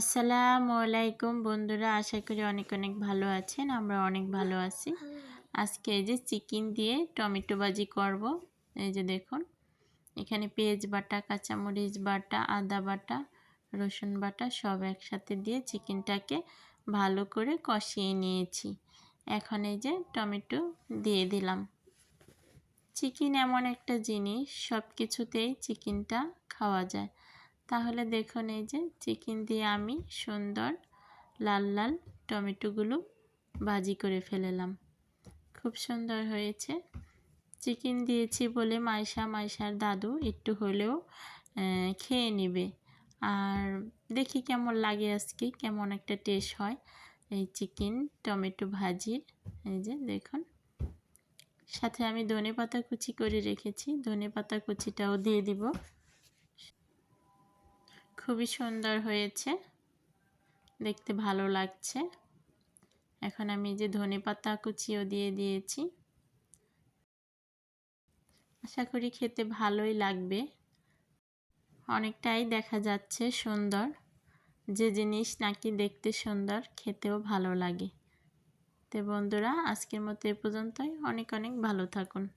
আসসালামু আলাইকুম বন্ধুরা, আশা করি অনেক অনেক ভালো আছেন, আমরা অনেক ভালো আছি। আজকে এই যে চিকেন দিয়ে টমেটো ভাজি করব, এই যে দেখুন। এখানে পেঁয়াজ বাটা, কাঁচামরিচ বাটা, আদা বাটা, রসুন বাটা সব একসাথে দিয়ে চিকেনটাকে ভালো করে কষিয়ে নিয়েছি। এখন এই যে টমেটো দিয়ে দিলাম। চিকেন এমন একটা জিনিস সব কিছুতেই চিকেনটা খাওয়া যায়। তাহলে দেখুন এই যে চিকেন দিয়ে আমি সুন্দর লাল লাল টমেটোগুলো ভাজি করে ফেলেলাম। খুব সুন্দর হয়েছে। চিকেন দিয়েছি বলে মাইশা, মাইশার দাদু একটু হলেও খেয়ে নেবে। আর দেখি কেমন লাগে আজকে, কেমন একটা টেস্ট হয় এই চিকেন টমেটো ভাজির। এই যে দেখুন। সাথে আমি ধনে পাতা কুচি করে রেখেছি। ধনে পাতা কুচিটাও দিয়ে দিব। খুবই সুন্দর হয়েছে। দেখতে ভালো লাগছে। এখন আমি যে ধনে পাতা কুচিও দিয়ে দিয়েছি। আশা করি খেতে ভালোই লাগবে। অনেকটাই দেখা যাচ্ছে সুন্দর। যে জিনিস নাকি দেখতে সুন্দর, খেতেও ভালো লাগে। তো বন্ধুরা, আজকের মতো এ পর্যন্তই। অনেক অনেক ভালো থাকুন।